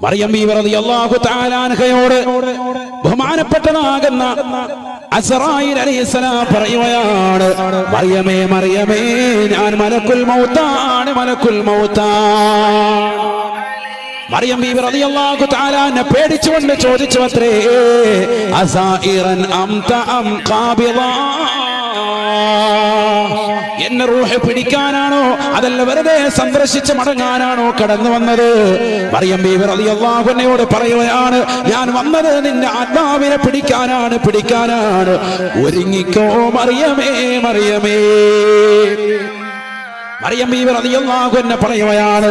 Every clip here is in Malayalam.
മറിയം ബീവി റളിയല്ലാഹു തആല അൻഹയോട് ബഹുമാനപ്പെട്ടതാകുന്ന അസറായിൽ അലൈഹിസ്സലാം പറയുകയാണ് മറിയമേ മറിയമേ ഞാൻ മലക്കുൽ മൗത്താണ് മലക്കുൽ മൗത്താണ് മറിയം ബീവി റളിയല്ലാഹു തആല എന്നെ പേടിച്ചുകൊണ്ട് ചോദിച്ചു അത്രേ അസായിറൻ അംത അം ഖാബിളാ എന്നെ റൂഹ് പിടിക്കാനാണോ? അതല്ല വെറുതെ സന്ദർശിച്ച് മടങ്ങാനാണോ കടന്നു വന്നത്? മറിയം ബീവർ അലി അള്ളാഹുനയോട് പറയുകയാണ് ഞാൻ വന്നത് നിന്റെ ആത്മാവിനെ പിടിക്കാനാണ് പിടിക്കാനാണ്. ഒരുങ്ങിക്കോ മറിയമേ മറിയമേ. മറിയം ബീവർ റളിയല്ലാഹു എന്നെ പറയുകയാണ്.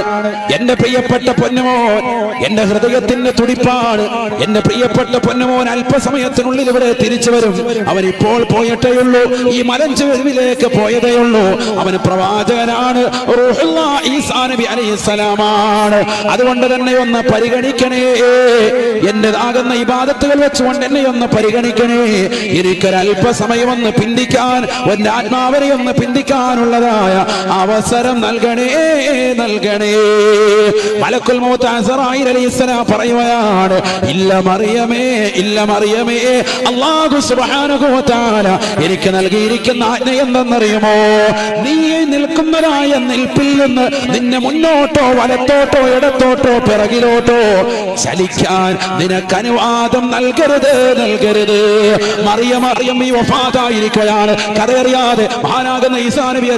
എന്റെ പ്രിയപ്പെട്ട പൊന്നുമോൻ എന്റെ ഹൃദയത്തിന്റെ തുടിപ്പാണ്. എന്റെ പ്രിയപ്പെട്ട പൊന്നുമോൻ അല്പസമയത്തിനുള്ളിൽ ഇവിടെ തിരിച്ചു വരും. അവൻ ഇപ്പോൾ പോയിട്ടേ ഉള്ളൂ ഈ മലഞ്ചുവരുവിലേക്ക് പോയതേ ഉള്ളൂ അവന് പ്രവാചകനാണ് നബി അതുകൊണ്ട് തന്നെ ഒന്ന് പരിഗണിക്കണേ. എന്റേതാകുന്ന ഇബാദത്തുകൾ വെച്ചുകൊണ്ട് എന്നെ ഒന്ന് പരിഗണിക്കണേ. എനിക്കൊരല്പസമയം ഒന്ന് പിന്തിക്കാൻ എന്റെ ആത്മാവനെ ഒന്ന് പിന്തിക്കാനുള്ളതായ അവസരം നൽകണേ നൽകണേ. മലക്കുൽ മൗത്ത് പറയുകയാണ് ഇല്ല മറിയമേ ഇല്ല മറിയമേ അല്ലാഹു സുബ്ഹാനഹു എനിക്ക് നൽകിയിരിക്കുന്ന ആജ്ഞ എന്തെന്നറിയുമോ? നീ നിൽക്കുന്നതായ നിൽപ്പിൽ നിന്ന് നിന്നെ മുന്നോട്ടോ വലത്തോട്ടോ ഇടത്തോട്ടോ പിറകിലോട്ടോ ചലിക്കാൻ നിനക്ക് അനുവാദം നൽകരുത് നൽകരുത്. മറിയം ഈ വഫാതായിരിക്കുകയാണ് കരയറിയാതെ മഹാനാകുന്ന ഈസാ നബി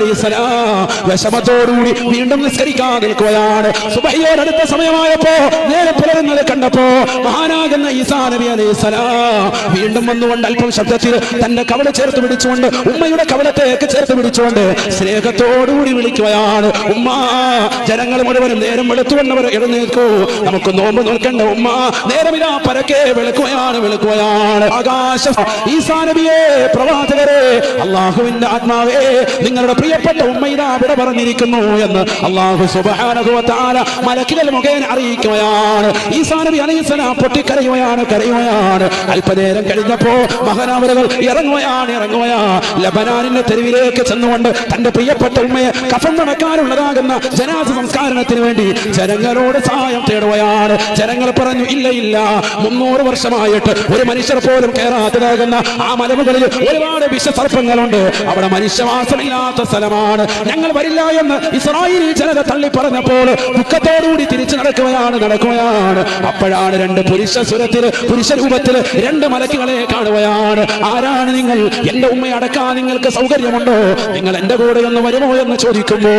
വിഷമത്തോടുകൂടി വീണ്ടും നിസ്കരിക്കാൻ നിൽക്കുകയാണ്. സുബഹിയോടടുത്ത സമയമായപ്പോ നേരെ പുലരുന്നത് കണ്ടപ്പോ മഹാനാകുന്ന ഈസാ നബി അലൈഹിസ്സലാം വീണ്ടും വന്നുകൊണ്ട് അല്പം ശബ്ദത്തിൽ തന്റെ കവള ചേർത്ത് പിടിച്ചുകൊണ്ട് ഉമ്മയുടെ കവളത്തേക്ക് ചേർത്ത് പിടിച്ചുകൊണ്ട് സ്നേഹത്തോടുകൂടി വിളിക്കുകയാണ്. ഉമ്മ ജനങ്ങൾ മുഴുവനും നേരം വെളുത്തുകൊണ്ടവർ എഴുന്നേൽക്കൂ. നമുക്ക് നോമ്പ് നോൽക്കണ്ട ഉമ്മ. നേരമില്ല പരക്കെ വിളിക്കുകയാണ് വിളിക്കുകയാണ്. ആകാശ ഈസാ നബിയെ പ്രവാചകരെ അള്ളാഹുവിന്റെ ആത്മാവേ നിങ്ങളുടെ പ്രിയപ്പെട്ട ഉമ്മ ഇവിടെ പറഞ്ഞിരിക്കുന്നു എന്ന് അള്ളാഹു തആല മലക്കുകൾ മുഖേന അറിയിക്കുകയാണ്. ഈ നബി അലൈഹിസ്സലാം പൊട്ടിക്കരയുകയാണ് കരയുകയാണ്. അല്പനേരം കഴിഞ്ഞപ്പോ മഹനാവരകൾ ഇറങ്ങുകയാണ് ഇറങ്ങുകയാ. ലബനാനിന്റെ തെരുവിലേക്ക് ചെന്നുകൊണ്ട് തന്റെ പ്രിയപ്പെട്ട ഉമ്മയെ കഫം നടക്കാനുള്ളതാകുന്ന ജനാസ സംസ്കാരണത്തിന് വേണ്ടി ജനങ്ങളോട് സഹായം തേടുകയാണ്. ജനങ്ങൾ പറഞ്ഞു ഇല്ല ഇല്ല. മുന്നൂറ് വർഷമായിട്ട് ഒരു മനുഷ്യർ പോലും കയറാത്തതാകുന്ന ആ മലമുകളിൽ ഒരുപാട് വിഷസർപ്പങ്ങളുണ്ട്. അവിടെ മനുഷ്യവാസമില്ലാത്ത സ്ഥലമാണ്. ഞങ്ങൾ വരില്ല എന്ന് ഇസ്രായേൽ ജനത തള്ളി പറഞ്ഞപ്പോൾ ദുഃഖത്തോടുകൂടി തിരിച്ചു നടക്കുകയാണ് നടക്കുകയാണ്. അപ്പോഴാണ് രണ്ട് പുരുഷ സ്വരത്തിൽ പുരുഷ രൂപത്തിൽ രണ്ട് മലക്കുകളെ കാണുകയാണ്. ആരാണ് നിങ്ങൾ? എന്റെ ഉമ്മയെ അടക്കാൻ നിങ്ങൾക്ക് സൗകര്യമുണ്ടോ? നിങ്ങൾ എന്റെ കൂടെ ഒന്ന് വരുമോ എന്ന് ചോദിക്കുമ്പോ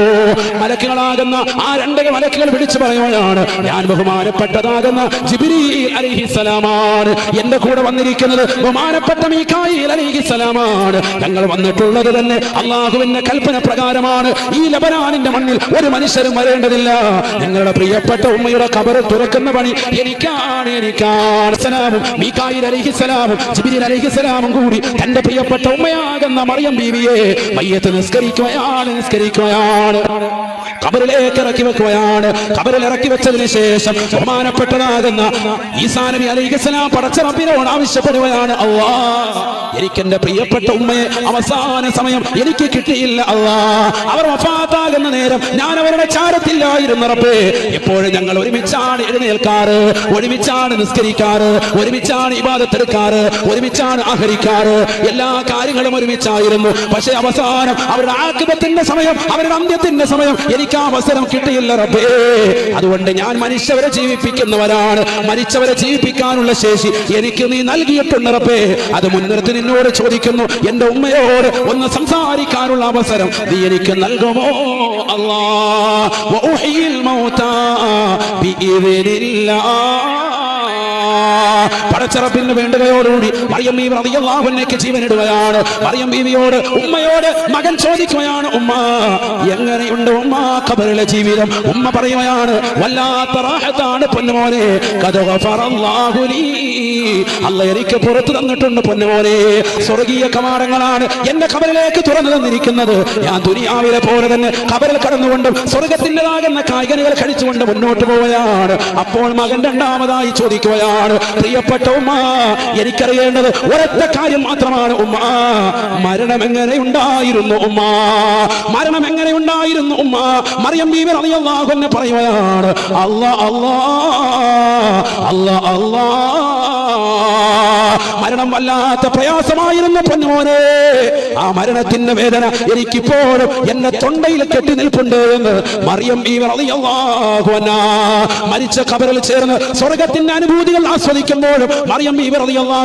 മലക്കുകളാകുന്ന ആ രണ്ട് മലക്കുകൾ വിളിച്ചു പറയുകയാണ് ഞാൻ ബഹുമാനപ്പെട്ടതാകുന്ന ജിബിരി അലിഹിസലാമാണ് എന്റെ കൂടെ വന്നിരിക്കുന്നത് ബഹുമാനപ്പെട്ട മീക്കായിൽ അലിഹിസലാമാണ് ഞങ്ങൾ വന്നിട്ടുള്ളത് തന്നെ അള്ളാഹുവിന്റെ കൽപ്പന പ്രകാരമാണ്. ഈ ലബനാനിന്റെ മണ്ണിൽ ഒരു മനുഷ്യരും വരേണ്ടതില്ല. ഞങ്ങളുടെ പ്രിയപ്പെട്ട ഉമ്മയുടെ കബറ് തുറക്കുന്ന പണി എനിക്കാണ് എനിക്കാണ്. സലാമും മീക്കായിൽ അലിഹിസലാമും ജിബിരി കൂടി തന്റെ പ്രിയപ്പെട്ട ഉമ്മയാകുന്ന മറിയം ബീവിയെ മയ്യത്ത് നിസ്കരിക്കുകയാണ് നിസ്കരിക്കുകയാണ്. കബറിലേക്ക് ഇറക്കി വെക്കുകയാണ്. കബറിൽ ഇറക്കി വെച്ചതിന് ശേഷം ബഹുമാനപ്പെട്ടതാകുന്ന ഈസാ നബി അലൈഹിസ്സലാം പടച്ച റബ്ബിനോട് ആവശ്യപ്പെടുകയാണ് അള്ളാ എനിക്ക് എന്റെ പ്രിയപ്പെട്ട ഉമ്മയെ അവസാന സമയം എനിക്ക് കിട്ടിയില്ല അള്ളാ. അവർ വഫാത്താകുന്ന നേരം ഞാൻ അവരുടെ ചാരത്തില്ലായിരുന്നു റബ്ബേ. എപ്പോഴും ഞങ്ങൾ ഒരുമിച്ചാണ് എഴുന്നേൽക്കാറ് ഒരുമിച്ചാണ് നിസ്കരിക്കാറ് ഒരുമിച്ചാണ് ഇബാദത്തെടുക്കാറ് ഒരുമിച്ചാണ് ആഹരിക്കാറ്. എല്ലാ കാര്യങ്ങളും ഒരുമിച്ചായിരുന്നു. പക്ഷേ അവസാനം അവരുടെ ആക്രിപത്തിന്റെ സമയം അവരുടെ അന്ത്യത്തിന്റെ സമയം എനിക്ക് അവസരം കിട്ടിയില്ല റബ്ബേ. അതുകൊണ്ട് ഞാൻ മനുഷ്യവരെ ജീവിപ്പിക്കുന്നവരാണ്. മരിച്ചവരെ ജീവിപ്പിക്കാനുള്ള ശേഷി എനിക്ക് നീ നൽകിയിട്ടുണ്ട് റബ്ബേ. അത് മുൻനിർത്തി നിന്നോട് ചോദിക്കുന്നു എന്റെ ഉമ്മയോട് ഒന്ന് സംസാരിക്കാനുള്ള അവസരം നീ എനിക്ക് الله وأحيي الموتى بإذن الله. പടച്ചറപ്പിന് വേണ്ടതയോടുകൂടി മറിയം ബീവി റളിയല്ലാഹു ജീവനിടുകയാണ്. മറിയം ബീവിയോട് ഉമ്മയോട് മകൻ ചോദിക്കുകയാണ് ഉമ്മ എങ്ങനെയുണ്ട് ഉമ്മ കബറിലെ ജീവിതം? ഉമ്മ പറയുകയാണ് വല്ലാത്ത റാഹത്താണ് പൊന്നുമോനെ ഖദ് ഗഫറല്ലാഹു ലീ. അല്ല എനിക്ക് പുറത്തു തന്നിട്ടുണ്ട് പൊന്നുമോനെ സ്വർഗീയ കമാടങ്ങളാണ് എന്റെ കബറിലേക്ക് തുറന്നു തന്നിരിക്കുന്നത്. ഞാൻ ദുനിയാവിലെ പോലെ തന്നെ ഖബറിൽ കടന്നുകൊണ്ടും സ്വർഗത്തിന്റെതാകുന്ന കായികനികൾ കഴിച്ചുകൊണ്ട് മുന്നോട്ട് പോവുകയാണ്. അപ്പോൾ മകൻ രണ്ടാമതായി ചോദിക്കുകയാണ് പ്രിയപ്പെട്ട ഉമ്മ എനിക്കറിയേണ്ടത് ഒരൊറ്റ കാര്യം മാത്രമാണ് ഉമ്മ. മരണം എങ്ങനെ ഉണ്ടായിരുന്നു ഉമ്മ? മരണം എങ്ങനെ ഉണ്ടായിരുന്നു ഉമ്മ? മറിയം ബീവി അൻഹ പറയുകയാണ് അല്ലാ അല്ലാ അല്ലാ അല്ലാ. മരണം വല്ലാത്ത പ്രയാസമായിരുന്നു പൊന്നുമോനെ. ആ മരണത്തിന്റെ വേദന എനിക്കിപ്പോഴും എന്റെ തൊണ്ടയിൽ കെട്ടി നിൽപ്പുണ്ട് എന്ന് മറിയം മരിച്ച കബറിൽ ചേർന്ന് സ്വർഗത്തിന്റെ അനുഭൂതികൾ ആസ്വദിക്കുമ്പോഴും മറിയം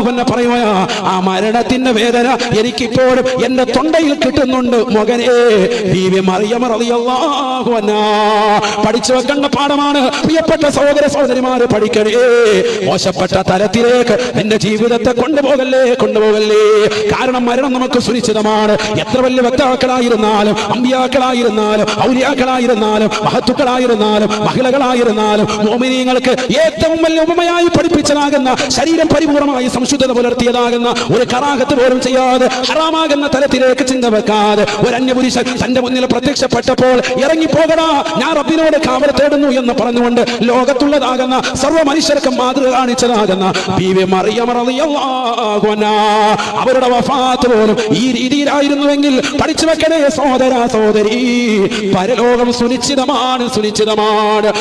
അൻഹ പറയുകയാ ആ മരണത്തിന്റെ വേദന എനിക്കിപ്പോഴും എന്റെ തൊണ്ടയിൽ കിട്ടുന്നുണ്ട് മകനെ. മറിയം പഠിച്ചു വെക്കേണ്ട പാഠമാണ്. പ്രിയപ്പെട്ട സഹോദര സഹോദരിമാര് പഠിക്കണേ. മോശപ്പെട്ട തലത്തിലേക്ക് നിന്റെ ജീവിതത്തെ കൊണ്ടുപോകല്ലേ കൊണ്ടുപോകല്ലേ കാരണം മരണം നമുക്ക് സുനിശ്ചിതമാണ് എത്ര വലിയ വക്താക്കളായിരുന്നാലും അമ്പിയാക്കളായിരുന്നാലും ഔലിയാക്കളായിരുന്നാലും മഹത്തുക്കളായിരുന്നാലും മഹിളകളായിരുന്നാലും മോമിനിയങ്ങൾക്ക് ഏറ്റവും വലിയ ഉപമയായി പഠിപ്പിച്ചതാകുന്ന ശരീരം പരിപൂർണമായി സംശുദ്ധത പുലർത്തിയതാകുന്ന ഒരു കറാഹത്ത് പോലും ചെയ്യാതെ ഹറാമാകുന്ന തലത്തിലേക്ക് ചിന്ത വെക്കാതെ ഒരു അന്യപുരുഷൻ തന്റെ മുന്നിൽ പ്രത്യക്ഷപ്പെട്ടപ്പോൾ ഇറങ്ങിപ്പോകടാ ഞാൻ റബ്ബിനോട് കാവൽ തേടുന്നു എന്ന് പറഞ്ഞുകൊണ്ട് ലോകത്തുള്ളതാകുന്ന സർവ മനുഷ്യർക്കും മാതൃക കാണിച്ചതാകുന്ന ബി വി മറിയ അൻഹാ. അവരുടെ വഫാത്ത് പോലും ഈ രീതിയിലായിരുന്നുവെങ്കിൽ പഠിച്ചു വെക്കണേ സഹോദര സഹോദരി. പരലോകം സുനിശ്ചിതമാണ് സുനിശ്ചിതമാണ്.